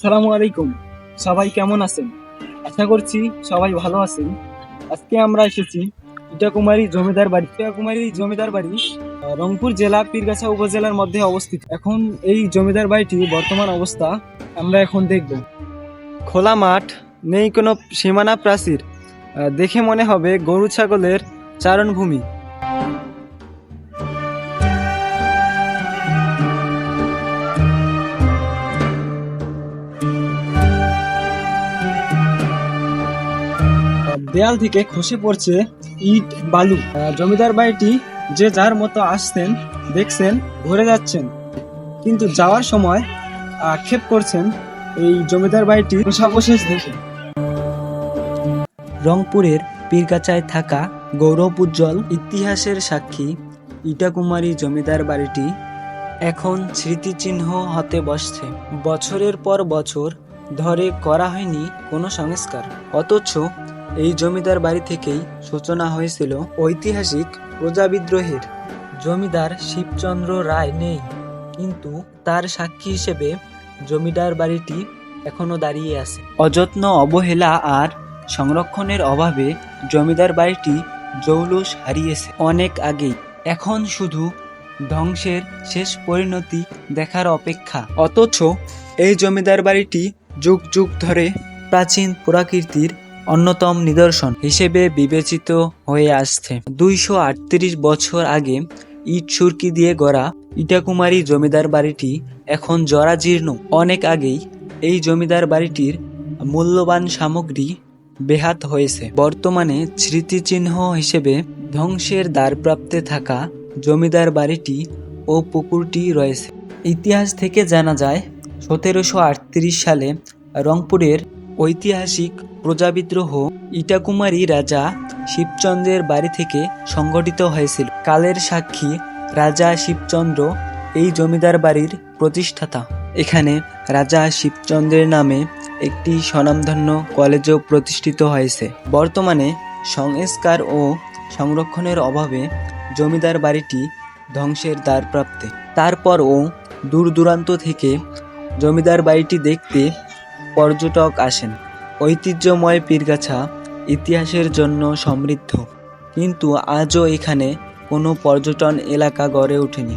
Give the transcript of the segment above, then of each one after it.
সালামু আলাইকুম। সবাই কেমন আছেন? আশা করছি সবাই ভালো আছেন। আজকে আমরা এসেছি ইটাকুমারী জমিদার বাড়ি। ইটাকুমারী জমিদার বাড়ি রংপুর জেলা পীরগাছা উপজেলার মধ্যে অবস্থিত। এখন এই জমিদার বাড়িটি বর্তমান অবস্থা আমরা এখন দেখব। খোলা মাঠ, নেই কোনো সীমানা প্রাচীর। দেখে মনে হবে গরু ছাগলের চারণভূমি। দেয়াল থেকে খসে পড়ছে ইট, বালু। জমিদার বাড়িটি যে যার মতো আসছেন, দেখছেন, ঘুরে যাচ্ছেন। কিন্তু যাওয়ার সময় আক্ষেপ করছেন এই জমিদার বাড়িটি সর্বশেষ দেখে। রংপুরের পীরগাছায় থাকা গৌরব উজ্জ্বল ইতিহাসের সাক্ষী ইটাকুমারী জমিদার বাড়িটি এখন স্মৃতিচিহ্ন হতে বসছে। বছরের পর বছর ধরে করা হয়নি কোনো সংস্কার। অথচ এই জমিদার বাড়ি থেকেই সূচনা হয়েছিল ঐতিহাসিক প্রজা বিদ্রোহের। জমিদার শিবচন্দ্র রায় নেই, কিন্তু তার সাক্ষী হিসেবে জমিদার বাড়িটি এখনও দাঁড়িয়ে আছে। অযত্ন, অবহেলা আর সংরক্ষণের অভাবে জমিদার বাড়িটি জৌলুস হারিয়েছে অনেক আগেই। এখন শুধু ধ্বংসের শেষ পরিণতি দেখার অপেক্ষা। অথচ এই জমিদার বাড়িটি যুগ যুগ ধরে প্রাচীন পুরাকীর্তির অন্যতম নিদর্শন হিসেবে বিবেচিত হয়ে আসছে। দুইশো আটত্রিশ বছর আগে ইট সুরকি দিয়ে গড়া ইটাকুমারী জমিদার বাড়িটি এখন জরাজীর্ণ। অনেক আগেই এই জমিদার বাড়িটির মূল্যবান সামগ্রী বেহাত হয়েছে। বর্তমানে স্মৃতিচিহ্ন হিসেবে ধ্বংসের দ্বারপ্রাপ্তে থাকা জমিদার বাড়িটি ও পুকুরটি রয়েছে। ইতিহাস থেকে জানা যায়, সতেরোশো আটত্রিশ সালে রংপুরের ঐতিহাসিক প্রজাবিদ্রোহ ইটাকুমারী রাজা শিবচন্দ্রের বাড়ি থেকে সংগঠিত হয়েছিল। কালের সাক্ষী রাজা শিবচন্দ্র এই জমিদার বাড়ির প্রতিষ্ঠাতা। এখানে রাজা শিবচন্দ্রের নামে একটি স্বনামধন্য কলেজও প্রতিষ্ঠিত হয়েছে। বর্তমানে সংস্কার ও সংরক্ষণের অভাবে জমিদার বাড়িটি ধ্বংসের দ্বারপ্রাপ্তে। তারপরও দূর দূরান্ত থেকে জমিদার বাড়িটি দেখতে পর্যটক আসেন। ঐতিহ্যময় পীরগাছা ইতিহাসের জন্য সমৃদ্ধ, কিন্তু আজও এখানে কোনো পর্যটন এলাকা গড়ে ওঠেনি।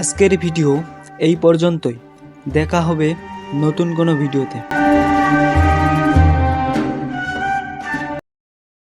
আজকের ভিডিও এই পর্যন্তই। দেখা হবে নতুন কোনো ভিডিওতে।